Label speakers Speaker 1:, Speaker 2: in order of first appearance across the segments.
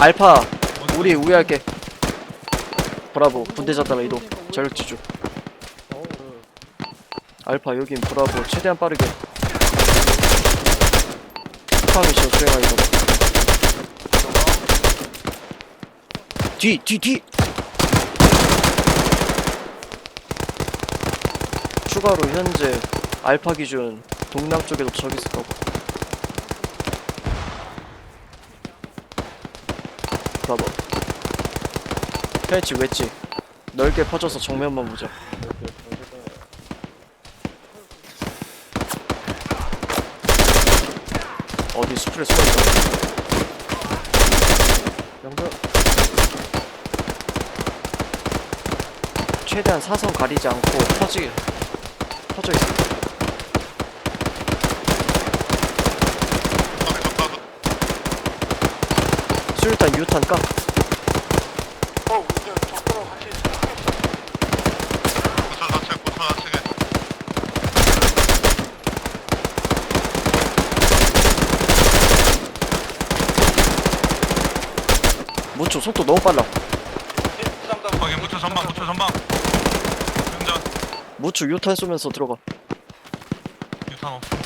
Speaker 1: 알파. 우리 우회할게. 브라보. 분대자 따라 이동. 자력 지주. 알파 여긴 브라보. 최대한 빠르게. 스파 미션 수행하기 전 뒤! 뒤! 뒤! 추가로 현재 알파 기준 동남 쪽에도 적 있을 거고 브라보 펼치 웨지. 넓게 퍼져서 정면만 보자. 어디 수풀에 숨어있어? 영도 최대한 사선 가리지 않고 퍼지 퍼져 있어 수류탄 유탄 까
Speaker 2: 어, 우리 적도랑 같이
Speaker 3: 고쳐 좌측 고쳐 좌측에
Speaker 1: 무초 속도 너무 빨라
Speaker 3: 거기 무초 전방 무초 전방. 운전.
Speaker 1: 무초 유탄 쏘면서 들어가.
Speaker 3: 유탄 없어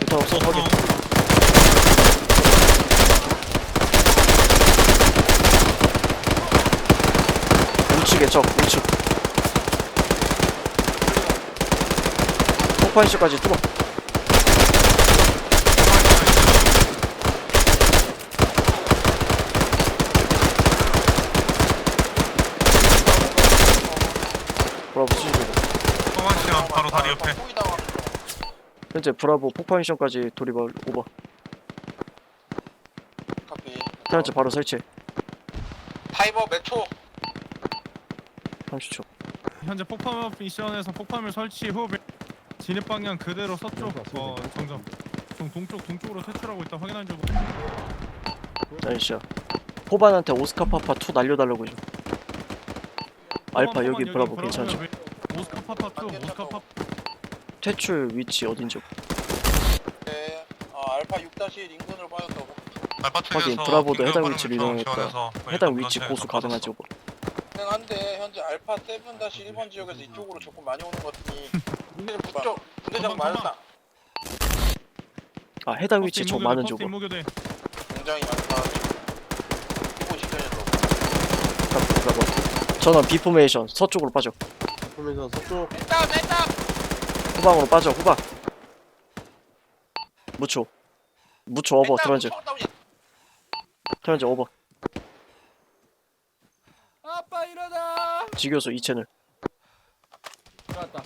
Speaker 1: 유탄 없어 확인 우측에 적 우측 폭파이쇼까지 뚫어. 브라보 수지고
Speaker 3: 성환 씨가 바로 다리 옆에.
Speaker 1: 현재 브라보 폭파이션까지 돌입할 오버.
Speaker 2: 카피
Speaker 1: 현재 바로 설치
Speaker 2: 타이머 몇 초?
Speaker 1: 30초
Speaker 4: 현재 폭발 미션에서 폭발물 설치 후 진입 방향 그대로 서쪽 어 정점. 동 동쪽 동쪽으로 퇴출하고 있다. 확인한 적
Speaker 1: 나이스야 포반한테 오스카 파파 2 날려달라고 해줘. 알파 여기 브라보 괜찮죠?
Speaker 4: 오스카 파파 2 오스카 파
Speaker 1: 퇴출 위치 어딘지.
Speaker 2: 네 어, 알파 6-1 인근으로 빠졌다고.
Speaker 3: 알파
Speaker 1: 확인, 브라보도 해당
Speaker 3: 요청
Speaker 1: 이동했다. 해당 위치 고수 가능하지 오버
Speaker 2: 가능한데 현재 알파 7-1번 지역에서 이쪽으로 조금 많이 오는 것 같으니 문제는 북쪽
Speaker 4: 전방,
Speaker 2: 많았다.
Speaker 1: 아 해당 위치 적 많은 지 오버
Speaker 4: 무교대.
Speaker 2: 굉장히 많다. 시간이었다고
Speaker 1: 브라보 전원 비포메이션 서쪽으로 빠져.
Speaker 5: 보면서 서쪽.
Speaker 2: 맨땅 맨땅
Speaker 1: 후방으로 빠져 후방. 무초. 무초 어버 트런즈 트런즈 어버
Speaker 4: 아빠 일어나
Speaker 1: 지교수 2채널.
Speaker 4: 들어왔다.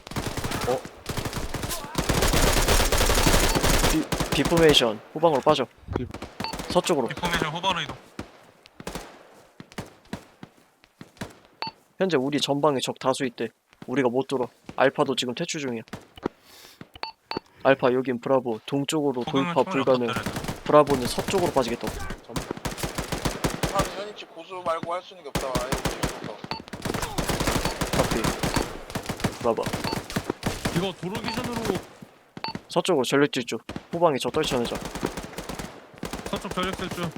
Speaker 1: 비, 비포메이션 후방으로 빠져. 서쪽으로.
Speaker 3: 인포메이션 후반으로 이동.
Speaker 1: 현재 우리 전방에 적 다수 있대. 우리가 못 뚫어. 알파도 지금 퇴출 중이야. 알파 여긴 브라보. 동쪽으로 돌파 불가능. 브라보는 서쪽으로 빠지겠다고.
Speaker 2: 한 현위치 고수 말고 할 수 있는 게 없다. 아예
Speaker 1: 카피 브라보
Speaker 4: 이거 도로 기준으로
Speaker 1: 서쪽으로 전력 질주. 후방에 적 떨쳐내자.
Speaker 4: 서쪽 전력 질주.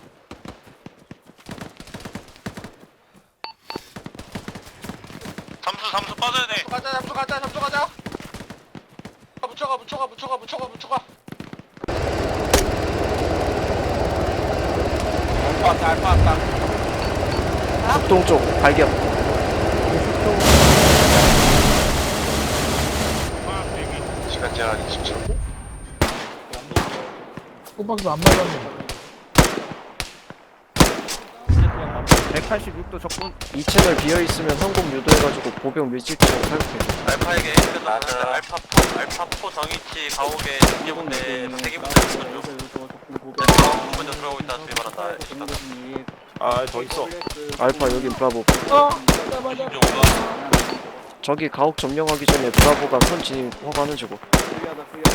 Speaker 3: 삼수 삼수 빠져야 돼.
Speaker 2: 가자 잡수 가자 잡수 가자. 아, 붙여가 붙여가 붙여가 붙여가 붙여가. 알파 왔다 알파 왔다.
Speaker 1: 북동쪽 발견
Speaker 2: 제한 20초
Speaker 5: 꼬박도 안 맞았네.
Speaker 6: 186도 적군.
Speaker 1: 2채널 비어있으면 항공 유도해가지고 보병 밀집지로 탈북해
Speaker 7: 알파에게 인근 나왔다. 알파4 알파4 정위치 가옥에 중계분대 대기분대. 가옥 먼저 들어가고 있다. 수비 바란다.
Speaker 6: 아더 있어.
Speaker 1: 알파 여긴 브라보.
Speaker 3: 이제 오다
Speaker 1: 저기 가옥 점령하기 전에 브라보가 선 진입 허가하는 주고.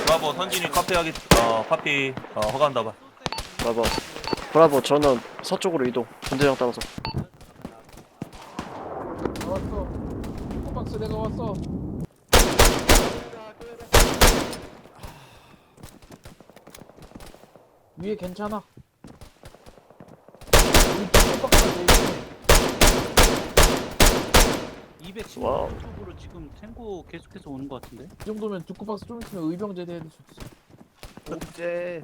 Speaker 6: 브라보 선진이 카페 하기 어 카피 어 허가한다 봐.
Speaker 1: 브라보 브라보 저는 서쪽으로 이동. 분대장 따라서.
Speaker 5: 왔어 꼬박스 내가 왔어 위에 괜찮아 우리 꼬박스
Speaker 8: 210
Speaker 1: 와우.
Speaker 8: 쪽으로 지금 탱고 계속해서 오는 것 같은데?
Speaker 5: 이 정도면 두꺼박스 좀 있으면 의병 제 대회도 좋지
Speaker 9: 옥제